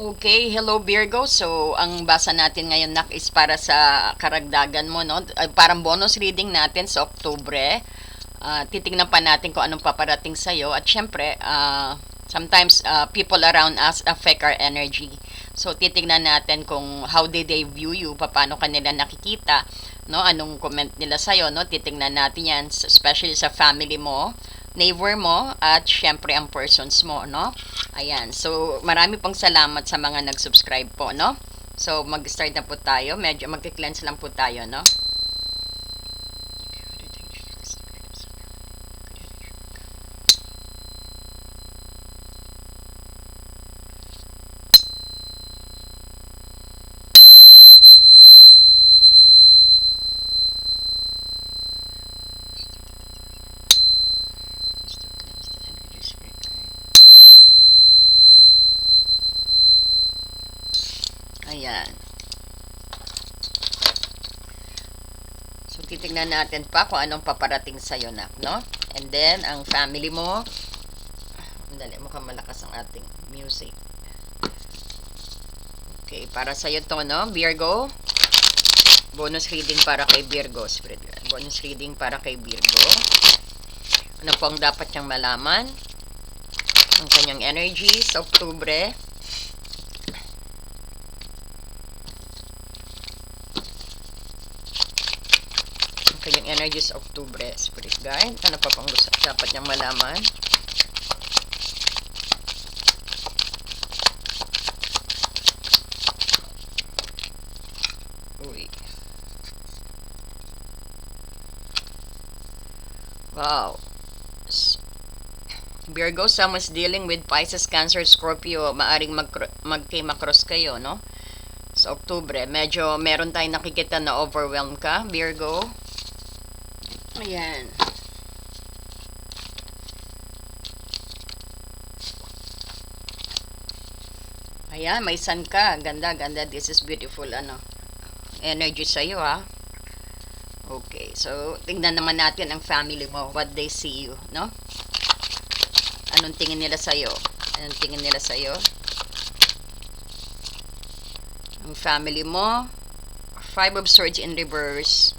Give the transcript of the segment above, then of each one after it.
Okay, hello Virgo. So, ang basa natin ngayon nak is para sa karagdagan mo, no? Parang bonus reading natin sa Oktubre. Uh, titingnan pa natin kung anong paparating sa'yo. At syempre, uh, sometimes uh, people around us affect our energy. So, titingnan natin kung how did they view you, paano kanila nakikita, no? Anong comment nila sa'yo, no? Titingnan natin yan, especially sa family mo neighbor mo at syempre ang persons mo, no? Ayan. So, marami pong salamat sa mga nag-subscribe po, no? So, mag-start na po tayo. Medyo mag-cleanse lang po tayo, no? Ayan. So, titignan natin pa kung anong paparating sa'yo na, no? And then, ang family mo, dali, mukhang malakas ang ating music. Okay, para sa'yo to, no? Virgo. Bonus reading para kay Virgo. Bonus reading para kay Virgo. Ano po ang dapat niyang malaman? Ang kanyang energy sa Oktubre. Ang kanyang energy sa Oktubre. Spirit guide. Ano pa pang dapat niyang malaman? Uy. Wow. Virgo, someone's dealing with Pisces, Cancer, Scorpio. Maaring mag magkima-cross kayo, no? Sa Oktubre, medyo meron tayong nakikita na overwhelm ka, Virgo. Ayan. Ayan, may sun ka. Ganda, ganda. This is beautiful, ano. Energy sa'yo, ha. Okay, so, tingnan naman natin ang family mo. What they see you, no? Anong tingin nila sa'yo? Anong tingin nila sa'yo? Ang family mo. Five of Swords in reverse.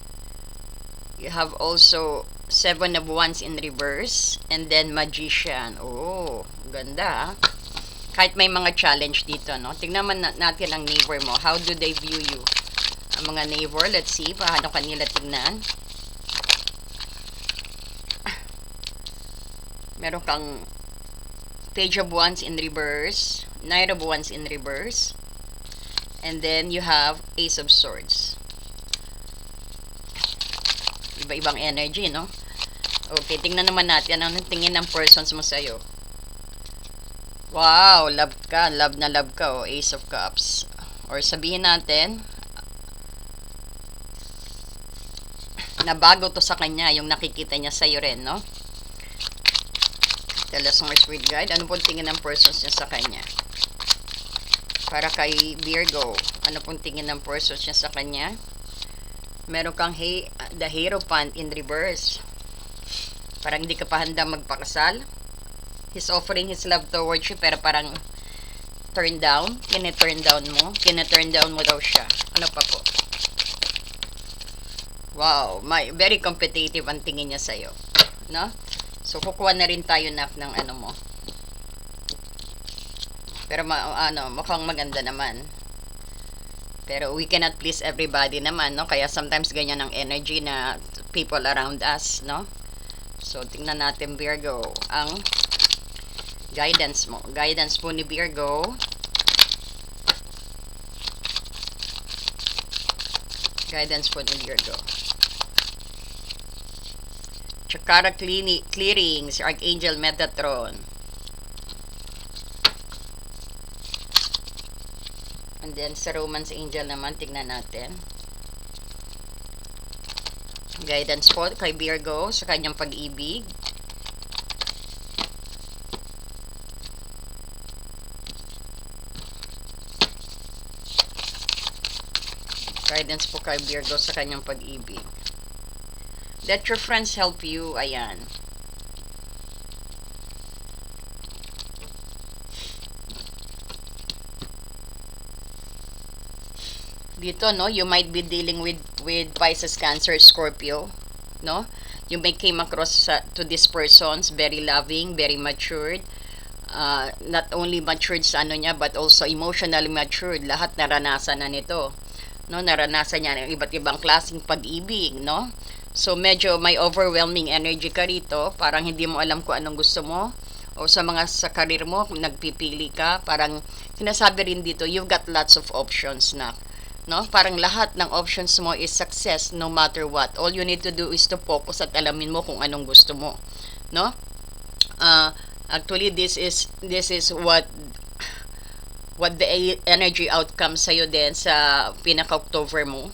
You have also Seven of Wands in reverse. And then Magician. Oh, ganda, ah kahit may mga challenge dito, no? Tingnan man na- natin ang neighbor mo. How do they view you? Ang mga neighbor, let's see, paano kanila tingnan. Meron kang Page of Wands in reverse, Knight of Wands in reverse, and then you have Ace of Swords. Iba-ibang energy, no? Okay, tingnan naman natin anong tingin ng persons mo sa'yo. Wow, love ka. Love na love ka. Oh, Ace of Cups. Or sabihin natin, na bago to sa kanya, yung nakikita niya sa'yo rin, no? Tell us more sweet guide. Ano pong tingin ng persons niya sa kanya? Para kay Virgo, ano pong tingin ng persons niya sa kanya? Meron kang hey, the Hierophant in reverse. Parang hindi ka pa handa magpakasal he's offering his love towards you pero parang turn down, kine-turn down mo, kine-turn down mo daw siya. Ano pa po? Wow, may, very competitive ang tingin niya sa'yo. No? So, kukuha na rin tayo na ng ano mo. Pero ma, ano, mukhang maganda naman. Pero we cannot please everybody naman, no? Kaya sometimes ganyan ang energy na people around us, no? So, tingnan natin Virgo, ang guidance mo. Guidance po ni Virgo. Guidance po ni Virgo. Chakra cleaning, clearings, Archangel Metatron. And then sa Romance Angel naman, tignan natin. Guidance po kay Virgo sa kanyang pag-ibig. Guidance po kay Virgo sa kanyang pag-ibig. Let your friends help you. Ayan. Dito no? You might be dealing with with Pisces Cancer Scorpio no? You may came across sa, to this persons very loving very matured. Uh, not only matured sa ano niya but also emotionally matured. Lahat naranasan na nito no? Naranasan niya ng iba't ibang klaseng pag-ibig no? So medyo may overwhelming energy ka rito. Parang hindi mo alam kung anong gusto mo. O sa mga sa karir mo nagpipili ka parang sinasabi rin dito you've got lots of options na no? Parang lahat ng options mo is success no matter what. All you need to do is to focus at alamin mo kung anong gusto mo no? Uh, actually this is this is what what the e- energy outcome sa iyo din sa pinaka October mo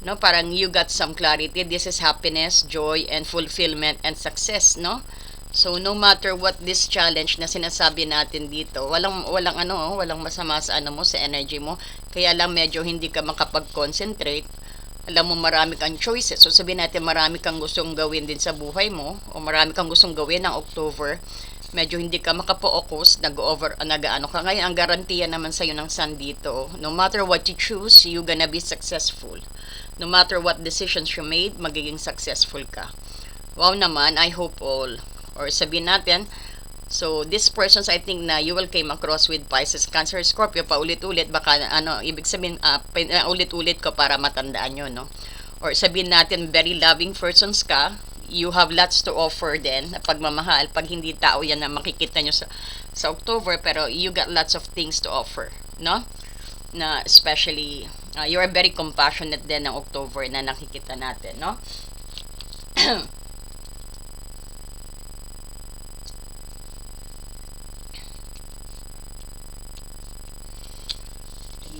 no? Parang you got some clarity. This is happiness joy and fulfillment and success no So no matter what this challenge na sinasabi natin dito, walang walang ano, walang masama sa ano mo sa energy mo. Kaya lang medyo hindi ka makapag-concentrate. Alam mo marami kang choices. So sabihin natin marami kang gustong gawin din sa buhay mo o marami kang gustong gawin ng October. Medyo hindi ka makapo-focus, nag-over, nag-ano ka. Ngayon, ang garantiya naman sa'yo ng sun dito, no matter what you choose, you gonna be successful. No matter what decisions you made, magiging successful ka. Wow naman, I hope all or sabihin natin, so this persons I think na you will came across with Pisces, Cancer, Scorpio, paulit-ulit, baka ano, ibig sabihin, uh, ulit-ulit ko para matandaan nyo, no? Or sabihin natin, very loving persons ka, you have lots to offer na pagmamahal. Pag hindi tao yan na makikita nyo sa, sa October, pero you got lots of things to offer, no? Na especially, uh, you are very compassionate din ng October na nakikita natin, no?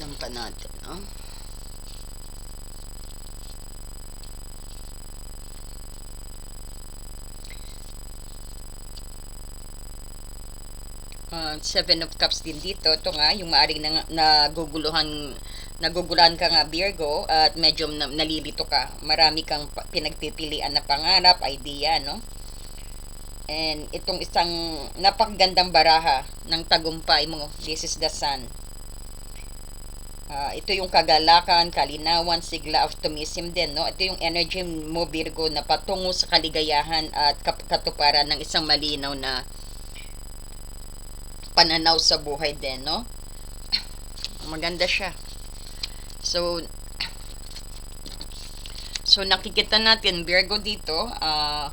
Tignan pa natin, no? Uh, seven of Cups din dito. Ito nga, yung maaring na, naguguluhan, naguguluhan ka nga Virgo at medyo na, nalilito ka. Marami kang pinagpipilian na pangarap, idea, no? And itong isang napakagandang baraha ng tagumpay mo, this is the sun. Uh, ito yung kagalakan, kalinawan, sigla, optimism din, no? Ito yung energy mo, Virgo, na patungo sa kaligayahan at katuparan ng isang malinaw na pananaw sa buhay din, no? Maganda siya. So, so nakikita natin, Virgo dito, uh,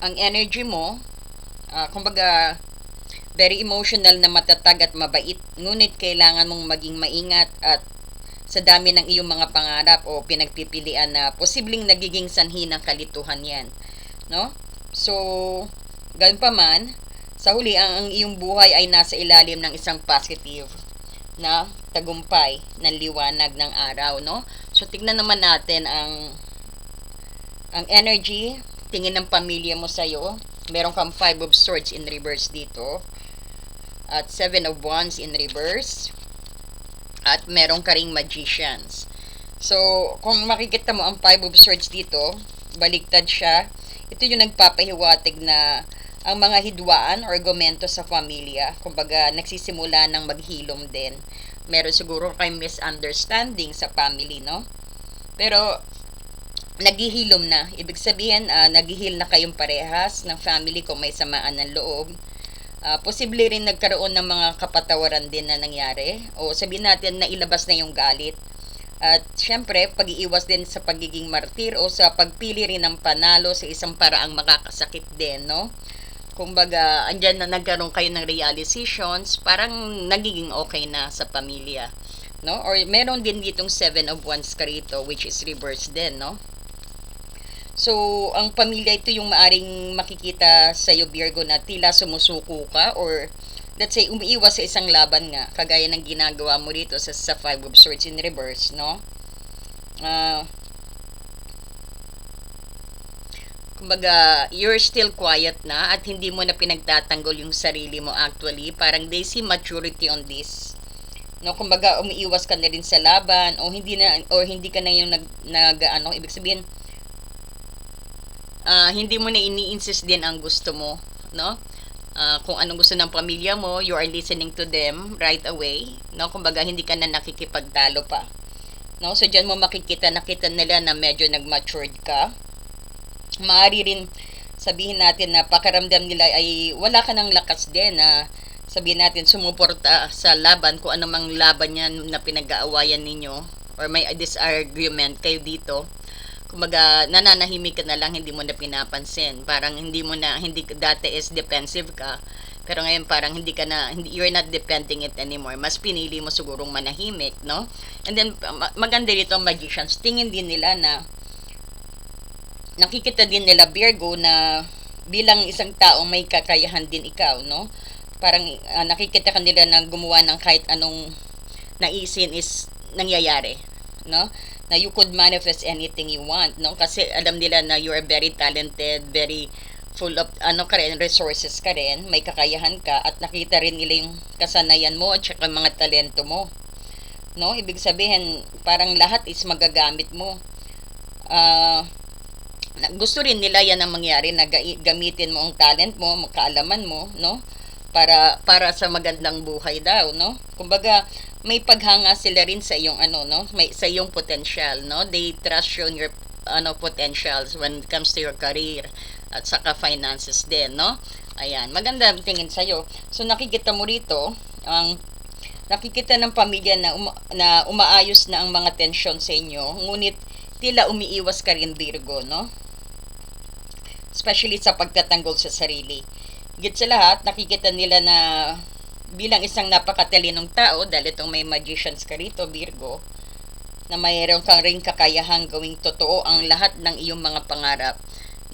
ang energy mo, uh, kumbaga, very emotional na matatag at mabait. Ngunit kailangan mong maging maingat at sa dami ng iyong mga pangarap o pinagpipilian na posibleng nagiging sanhi ng kalituhan yan. No? So, ganun pa man, sa huli, ang, ang iyong buhay ay nasa ilalim ng isang positive na tagumpay ng liwanag ng araw, no? So, tignan naman natin ang ang energy, tingin ng pamilya mo sa'yo. Meron kang five of swords in reverse dito at Seven of Wands in reverse. At meron ka ring Magicians. So, kung makikita mo ang Five of Swords dito, baliktad siya. Ito yung nagpapahiwatig na ang mga hidwaan or argumento sa pamilya, kumbaga nagsisimula ng maghilom din. Meron siguro kayong misunderstanding sa family, no? Pero naghihilom na. Ibig sabihin, uh, naghihil na kayong parehas ng family kung may samaan ng loob uh, posible rin nagkaroon ng mga kapatawaran din na nangyari. O sabihin natin na ilabas na yung galit. At syempre pag-iiwas din sa pagiging martir o sa pagpili rin ng panalo sa isang paraang makakasakit din no? Kumbaga andyan na nagkaroon kayo ng realizations parang nagiging okay na sa pamilya no? Or meron din ditong seven of wands ka rito which is reverse din no So, ang pamilya ito yung maaring makikita sa iyo, Virgo, na tila sumusuko ka or let's say, umiiwas sa isang laban nga, kagaya ng ginagawa mo rito sa, sa Five of Swords in reverse, no? Uh, kumbaga, you're still quiet na at hindi mo na pinagtatanggol yung sarili mo actually. Parang they see maturity on this. No, kumbaga, umiiwas ka na rin sa laban o hindi na o hindi ka na yung nag, nag ano, ibig sabihin, uh, hindi mo na ini-insist din ang gusto mo, no? ah, kung anong gusto ng pamilya mo, you are listening to them right away, no? Kumbaga hindi ka na nakikipagtalo pa. No? So diyan mo makikita nakita nila na medyo nag-matured ka. Maaari rin sabihin natin na pakaramdam nila ay wala ka ng lakas din na sabihin natin sumuporta sa laban kung ano mang laban yan na pinag-aawayan ninyo or may disargument kayo dito kumbaga nananahimik ka na lang hindi mo na pinapansin. Parang hindi mo na hindi dati is defensive ka pero ngayon parang hindi ka na hindi, you're not defending it anymore. Mas pinili mo sigurong manahimik no? And then ma- maganda dito magicians. Tingin din nila na nakikita din nila Virgo na bilang isang tao may kakayahan din ikaw no? Parang ah, nakikita ka nila na gumawa ng kahit anong naisin is nangyayari no na you could manifest anything you want no? Kasi alam nila na you are very talented very full of ano ka rin resources ka rin may kakayahan ka at nakita rin nila yung kasanayan mo at saka mga talento mo no? Ibig sabihin parang lahat is magagamit mo. Na- gusto rin nila yan ang mangyari na ga- gamitin mo ang talent mo, kaalaman mo, no? Para para sa magandang buhay daw, no? Kumbaga, may paghanga sila rin sa iyong ano, no? May sa iyong potential, no? They trust you on your ano potentials when it comes to your career at saka finances din, no? Ayan, maganda ang tingin sa iyo. So nakikita mo rito ang nakikita ng pamilya na uma, na umaayos na ang mga tensyon sa inyo, ngunit tila umiiwas ka rin Virgo, no? especially sa pagtatanggol sa sarili. Git sa lahat, nakikita nila na bilang isang napakatalinong tao, dahil itong may magicians ka rito, Virgo, na mayroon kang ring kakayahang gawing totoo ang lahat ng iyong mga pangarap.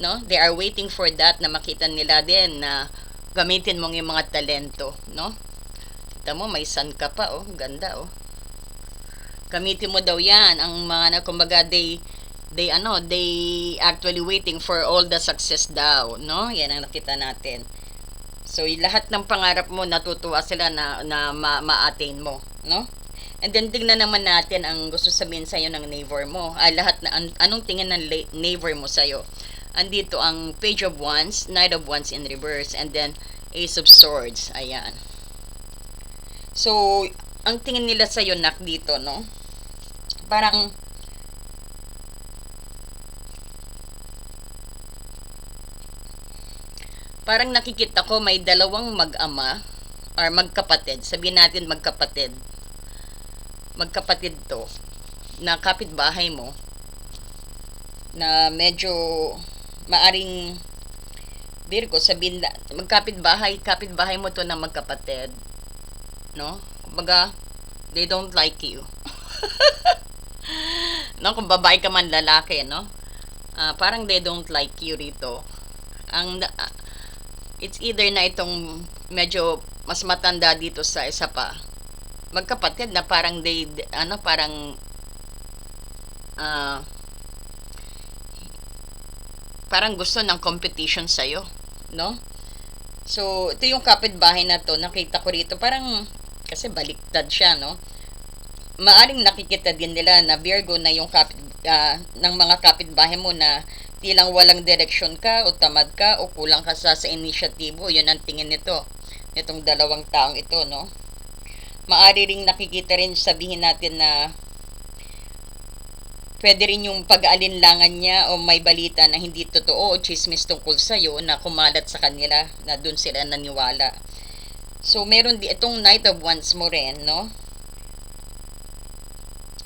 No? They are waiting for that na makita nila din na gamitin mong yung mga talento. No? Kita mo, may sun ka pa, oh. Ganda, oh. Gamitin mo daw yan. Ang mga, na, kumbaga, they, they ano they actually waiting for all the success daw no yan ang nakita natin so lahat ng pangarap mo natutuwa sila na na ma- ma-attain mo no? And then tingnan naman natin ang gusto sabihin sa ng neighbor mo. Ah, lahat na an- anong tingin ng neighbor mo sa andito ang page of wands knight of wands in reverse and then ace of swords ayan. So ang tingin nila sa nak dito no? Parang parang nakikita ko may dalawang mag-ama or magkapatid. Sabihin natin magkapatid. Magkapatid to na kapitbahay mo na medyo maaring Virgo, sabihin na, magkapitbahay, kapitbahay mo to na magkapatid. No? Kumbaga, they don't like you. no, kung babae ka man lalaki, no? Ah, parang they don't like you rito. Ang it's either na itong medyo mas matanda dito sa isa pa. Magkapatid na parang they, ano, parang ah parang gusto ng competition sa'yo, no? So, ito yung kapitbahay na to, nakita ko rito, parang, kasi baliktad siya, no? Maaring nakikita din nila na Virgo na yung kapit, ah, ng mga kapitbahay mo na tilang walang direksyon ka o tamad ka o kulang ka sa, sa inisyatibo, yun ang tingin nito, nitong dalawang taong ito, no? Maari ring nakikita rin sabihin natin na pwede rin yung pag-aalinlangan niya o may balita na hindi totoo o chismis tungkol sa'yo na kumalat sa kanila na doon sila naniwala. So, meron di itong Night of Wands mo rin, no?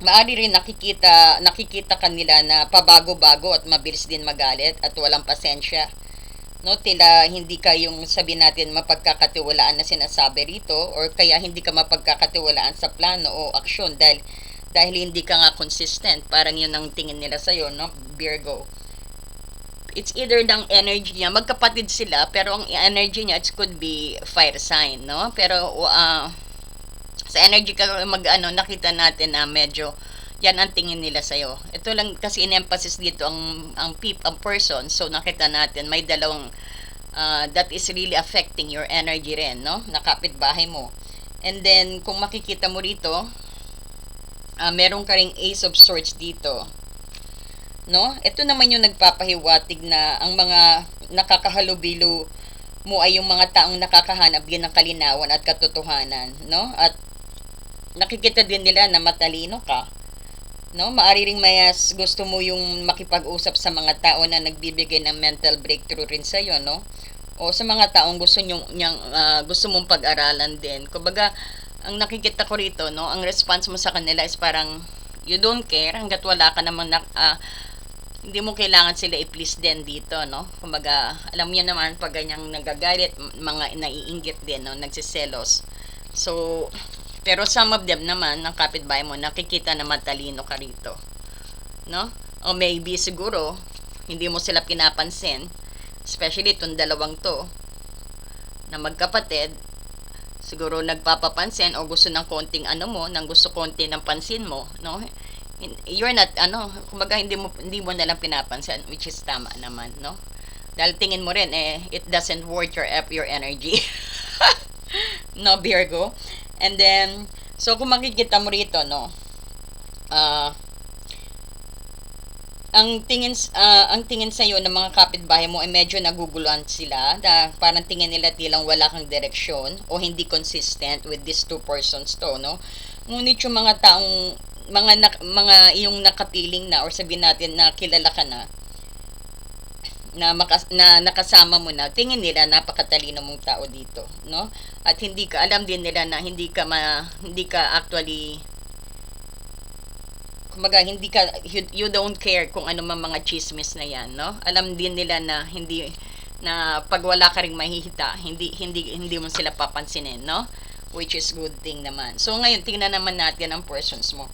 Maari rin nakikita, nakikita kanila na pabago-bago at mabilis din magalit at walang pasensya. No, tila hindi ka yung sabi natin mapagkakatiwalaan na sinasabi rito or kaya hindi ka mapagkakatiwalaan sa plano o aksyon dahil dahil hindi ka nga consistent. Parang yun ang tingin nila sa'yo, no? Virgo. It's either ng energy niya, magkapatid sila, pero ang energy niya, it could be fire sign, no? Pero, uh, sa energy ka mag, ano, nakita natin na medyo, yan ang tingin nila sa'yo. Ito lang kasi in-emphasis dito ang, ang peep, ang person. So, nakita natin, may dalawang, uh, that is really affecting your energy rin, no? Nakapit bahay mo. And then, kung makikita mo rito, uh, meron ka ring Ace of Swords dito. No? Ito naman yung nagpapahiwatig na ang mga nakakahalubilo mo ay yung mga taong nakakahanap din ng kalinawan at katotohanan, no? At nakikita din nila na matalino ka. No, maari ring mayas gusto mo yung makipag-usap sa mga tao na nagbibigay ng mental breakthrough rin sa iyo, no? O sa mga taong gusto nyo, nyang, ah, gusto mong pag-aralan din. Kumbaga, ang nakikita ko rito, no, ang response mo sa kanila is parang you don't care hanggat wala ka namang na, ah, hindi mo kailangan sila i-please din dito, no? Kumbaga, alam niyo naman pag ganyang nagagalit, mga naiinggit din, no? Nagsiselos. So, pero some of them naman, ng kapitbahay mo, nakikita na matalino ka rito. No? O maybe siguro, hindi mo sila pinapansin, especially itong dalawang to, na magkapatid, siguro nagpapapansin o gusto ng konting ano mo, nang gusto konti ng pansin mo, no? You're not, ano, kumbaga hindi mo, hindi mo nalang pinapansin, which is tama naman, no? Dahil tingin mo rin, eh, it doesn't worth your, your energy. no, Virgo? And then, so kung makikita mo rito, no, ah, ang tingin ah, ang tingin sa iyo ng mga kapitbahay mo ay medyo naguguluhan sila na parang tingin nila tilang wala kang direksyon o hindi consistent with these two persons to no? Ngunit yung mga taong mga nak- mga yung nakapiling na or sabihin natin na kilala ka na na, makas, na nakasama mo na tingin nila napakatalino mong tao dito no? At hindi ka alam din nila na hindi ka ma, hindi ka actually kumbaga hindi ka you, you don't care kung ano man mga chismis na yan no? Alam din nila na hindi na pag wala ka ring mahihita hindi hindi hindi mo sila papansinin no? Which is good thing naman. So ngayon tingnan naman natin ang persons mo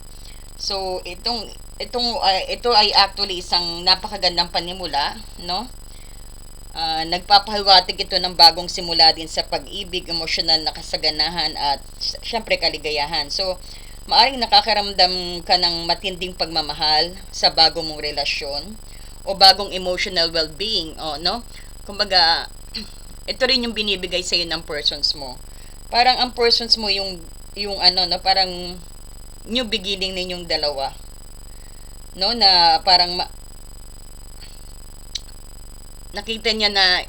so itong itong ah, ito ay actually isang napakagandang panimula no Ah, nagpapahiwatig ito ng bagong simula din sa pag-ibig, emosyonal na kasaganahan at syempre kaligayahan. So, maaring nakakaramdam ka ng matinding pagmamahal sa bagong mong relasyon o bagong emotional well-being, o no? Kumbaga, ito rin yung binibigay sa ng persons mo. Parang ang persons mo yung yung ano no, parang new beginning ninyong dalawa. No, na parang ma- nakita niya na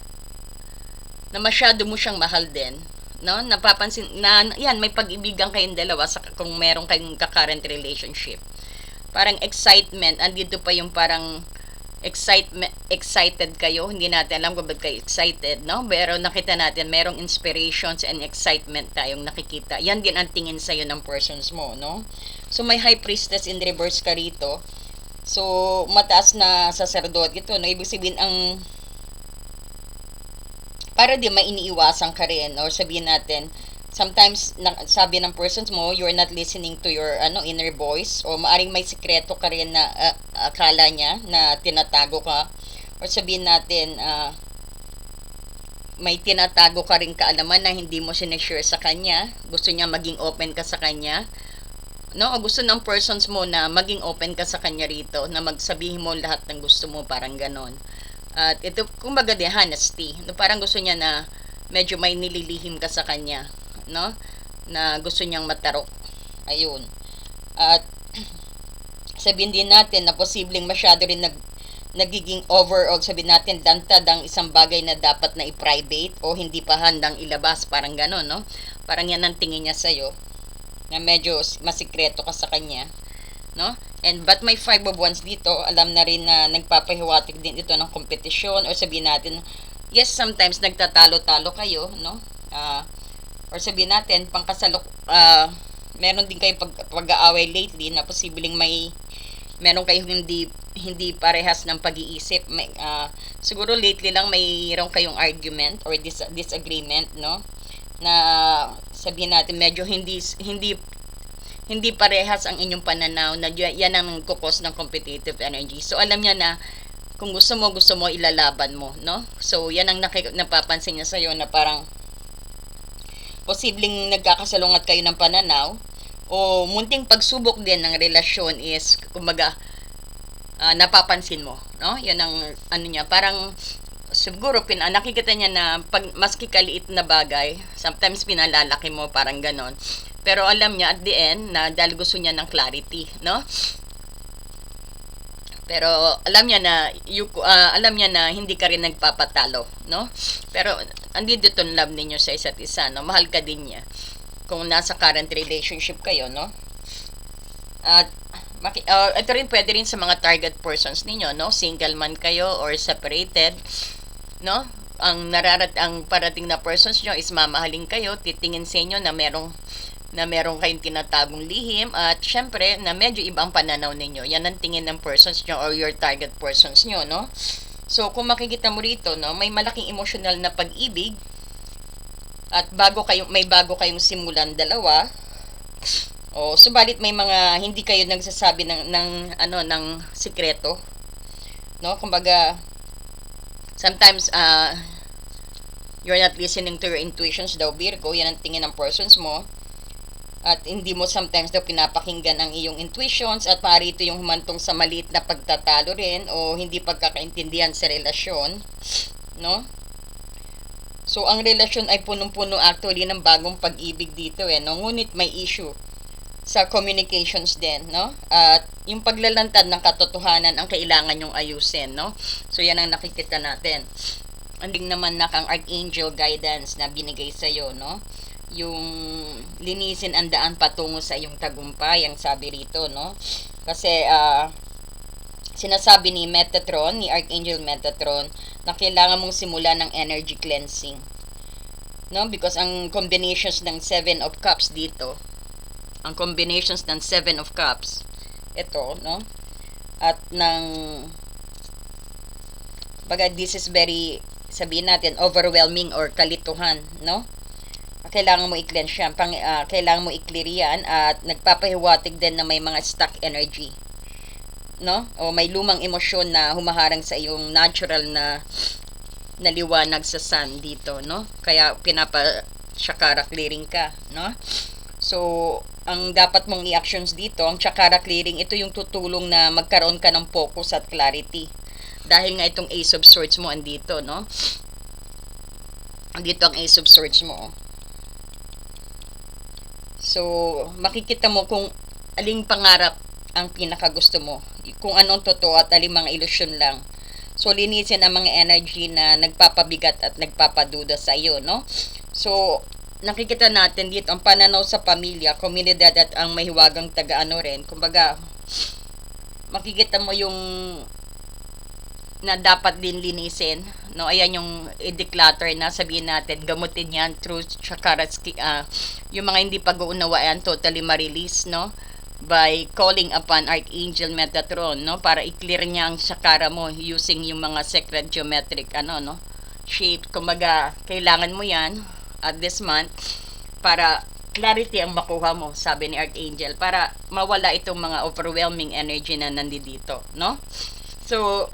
na masyado mo siyang mahal din no napapansin na yan may pag-ibigan kayong dalawa sa kung meron kayong ka-current relationship parang excitement andito pa yung parang excitement excited kayo. Hindi natin alam kung ba't kayo excited no? Pero nakita natin merong inspirations and excitement tayong nakikita. Yan din ang tingin sa ng persons mo no? So may high priestess in reverse ka rito. So mataas na sacerdote ito no? Ibig sabihin ang para di may iniiwasan ka rin or sabihin natin sometimes na, sabi ng persons mo you're not listening to your ano inner voice o maaring may sikreto ka rin na ah, akala niya na tinatago ka or sabihin natin ah, may tinatago ka rin kaalaman na hindi mo sinashare sa kanya gusto niya maging open ka sa kanya no o gusto ng persons mo na maging open ka sa kanya rito na magsabihin mo lahat ng gusto mo parang ganon at ito, kumbaga din, honesty. No, parang gusto niya na medyo may nililihim ka sa kanya. No? Na gusto niyang matarok. Ayun. At sabihin din natin na posibleng masyado rin nag, nagiging over o sabihin natin dantad ang isang bagay na dapat na i-private o hindi pa handang ilabas. Parang gano'n, no? Parang yan ang tingin niya sa'yo. Na medyo masikreto ka sa kanya. No? And but may five of wands dito, alam na rin na nagpapahiwatig din ito ng kompetisyon or sabihin natin, yes, sometimes nagtatalo-talo kayo, no? Ah, or sabihin natin, pangkasalok, ah, meron din kayo pag, pag-aaway lately na posibleng may meron kayo hindi hindi parehas ng pag-iisip. May, ah, siguro lately lang mayroon kayong argument or dis- disagreement, no? Na sabihin natin medyo hindi hindi hindi parehas ang inyong pananaw na yan ang kukos ng competitive energy. So, alam niya na kung gusto mo, gusto mo, ilalaban mo, no? So, yan ang nakik- napapansin niya sa'yo na parang posibleng nagkakasalungat kayo ng pananaw o munting pagsubok din ng relasyon is, kumbaga, ah, napapansin mo, no? Yan ang, ano niya, parang siguro pin, ah, nakikita niya na pag maski kaliit na bagay, sometimes pinalalaki mo parang ganon. Pero alam niya at the end na dahil gusto niya ng clarity, no? Pero alam niya na you, ah, alam niya na hindi ka rin nagpapatalo, no? Pero andito itong love ninyo sa isa't isa, no? Mahal ka din niya. Kung nasa current relationship kayo, no? At maki- uh, ito rin pwede rin sa mga target persons ninyo, no? Single man kayo or separated, no? Ang nararat ang parating na persons nyo is mamahalin kayo, titingin sa inyo na merong na meron kayong tinatagong lihim at syempre na medyo ibang pananaw ninyo. Yan ang tingin ng persons nyo or your target persons nyo, no? So, kung makikita mo rito, no, may malaking emotional na pag-ibig at bago kayong may bago kayong simulan dalawa. O, subalit may mga hindi kayo nagsasabi ng ng ano ng sikreto. No? Kumbaga sometimes uh, you're not listening to your intuitions daw Virgo, yan ang tingin ng persons mo at hindi mo sometimes daw pinapakinggan ang iyong intuitions at maaari ito yung humantong sa maliit na pagtatalo rin o hindi pagkakaintindihan sa relasyon, no? So, ang relasyon ay punong-puno actually ng bagong pag-ibig dito eh, no? Ngunit may issue sa communications din, no? At yung paglalantad ng katotohanan ang kailangan yung ayusin, no? So, yan ang nakikita natin. Anding naman na kang archangel guidance na binigay sa iyo, no? Yung linisin ang daan patungo sa iyong tagumpay, ang sabi rito, no? Kasi, uh, sinasabi ni Metatron, ni Archangel Metatron, na kailangan mong simulan ng energy cleansing. No? Because ang combinations ng Seven of Cups dito, ang combinations ng Seven of Cups, ito, no? At ng, baga, this is very, sabihin natin, overwhelming or kalituhan, no? Kailangan mo i-cleanse yan, pang, uh, kailangan mo i-clear yan at nagpapahiwatig din na may mga stuck energy. No? O may lumang emosyon na humaharang sa iyong natural na naliwanag sa sun dito, no? Kaya pinapa chakra clearing ka, no? So, ang dapat mong i-actions dito, ang chakra clearing, ito yung tutulong na magkaroon ka ng focus at clarity. Dahil nga itong Ace of Swords mo andito, no? Andito ang Ace of Swords mo. So, makikita mo kung aling pangarap ang pinakagusto mo. Kung anong totoo at aling mga ilusyon lang. So, linisin ang mga energy na nagpapabigat at nagpapaduda sa iyo, no? So, nakikita natin dito ang pananaw sa pamilya, komunidad at ang mahiwagang taga-ano rin. Kumbaga, makikita mo yung na dapat din linisin. No, ayan yung declutter na sabihin natin, gamutin yan through chakaraski, uh, yung mga hindi pag-uunawaan totally ma-release, no? by calling upon Archangel Metatron, no? Para i-clear niya ang chakra mo using yung mga sacred geometric, ano, no? Shape. Kumaga, kailangan mo yan at this month para clarity ang makuha mo, sabi ni Archangel, para mawala itong mga overwhelming energy na nandito, no? So,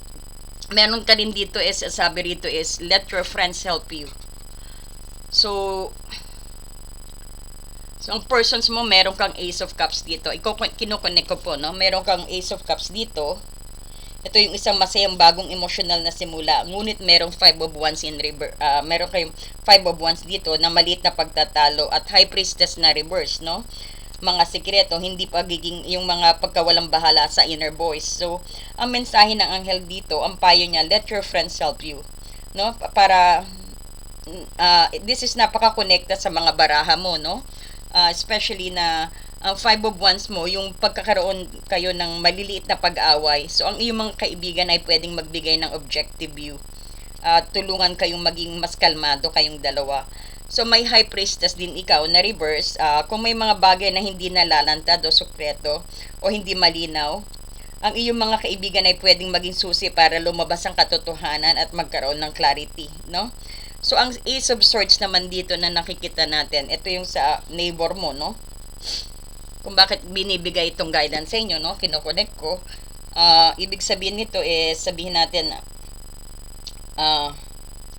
meron ka rin dito is, sabi rito is, let your friends help you. So, so ang persons mo, meron kang Ace of Cups dito. Iko, kinukonek ko po, no? Meron kang Ace of Cups dito. Ito yung isang masayang bagong emotional na simula. Ngunit merong Five of Wands in reverse. Uh, meron kayong Five of Wands dito na maliit na pagtatalo at High Priestess na reverse, no? Mga sikreto, hindi pagiging yung mga pagkawalang bahala sa inner voice. So, ang mensahe ng anghel dito, ang payo niya, let your friends help you. No? Para, uh, this is napaka-connected sa mga baraha mo, no? Uh, especially na ang uh, five of wands mo, yung pagkakaroon kayo ng maliliit na pag-away. So, ang iyong mga kaibigan ay pwedeng magbigay ng objective view. Uh, tulungan kayong maging mas kalmado kayong dalawa. So may high priestess din ikaw na reverse. Uh, kung may mga bagay na hindi nalalantad o sukreto o hindi malinaw, ang iyong mga kaibigan ay pwedeng maging susi para lumabas ang katotohanan at magkaroon ng clarity, no? So ang Ace of Swords naman dito na nakikita natin, ito yung sa neighbor mo, no? Kung bakit binibigay itong guidance sa inyo, no? Kinokonek ko. Uh, ibig sabihin nito is sabihin natin uh,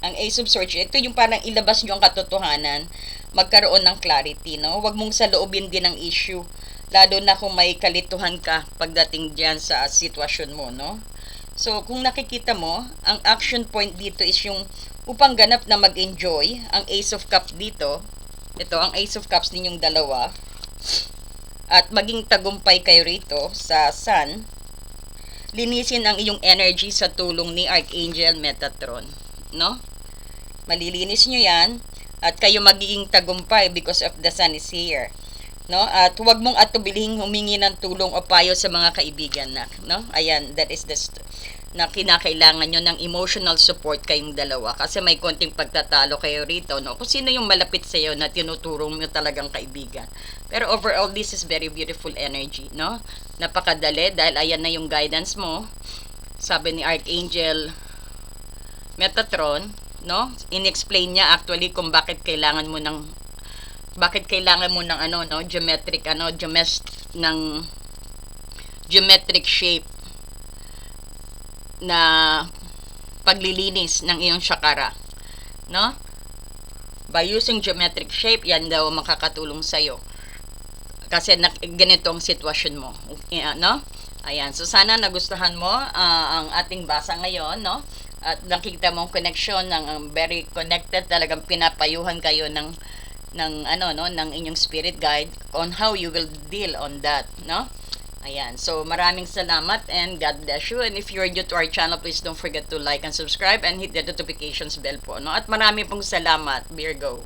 ang Ace of Swords, ito yung parang ilabas nyo ang katotohanan, magkaroon ng clarity, no? Huwag mong saloobin din ang issue, lalo na kung may kalituhan ka pagdating diyan sa sitwasyon mo, no? So, kung nakikita mo, ang action point dito is yung upang ganap na mag-enjoy, ang Ace of Cups dito, ito, ang Ace of Cups ninyong dalawa, at maging tagumpay kayo rito sa Sun, linisin ang iyong energy sa tulong ni Archangel Metatron, no? Malilinis nyo yan at kayo magiging tagumpay because of the sun is here. No? At huwag mong atubilihing humingi ng tulong o payo sa mga kaibigan na, no? Ayan, that is the na kinakailangan nyo ng emotional support kayong dalawa kasi may konting pagtatalo kayo rito, no? Kung sino yung malapit sa iyo na tinuturo mo talagang kaibigan. Pero overall, this is very beautiful energy, no? Napakadali dahil ayan na yung guidance mo. Sabi ni Archangel Metatron, no? In-explain niya actually kung bakit kailangan mo ng bakit kailangan mo ng ano, no? Geometric ano, geomes ng geometric shape na paglilinis ng iyong shakara. No? By using geometric shape, yan daw makakatulong sa'yo. Kasi na, ganito ang sitwasyon mo. Okay, no? Ayan. So, sana nagustuhan mo ah, ang ating basa ngayon, no? At nakita mong connection ng ang very connected talagang pinapayuhan kayo ng ng ano no ng inyong spirit guide on how you will deal on that no Ayan. So, maraming salamat and God bless you. And if you're new to our channel, please don't forget to like and subscribe and hit the notifications bell po. No? At marami pong salamat, Virgo.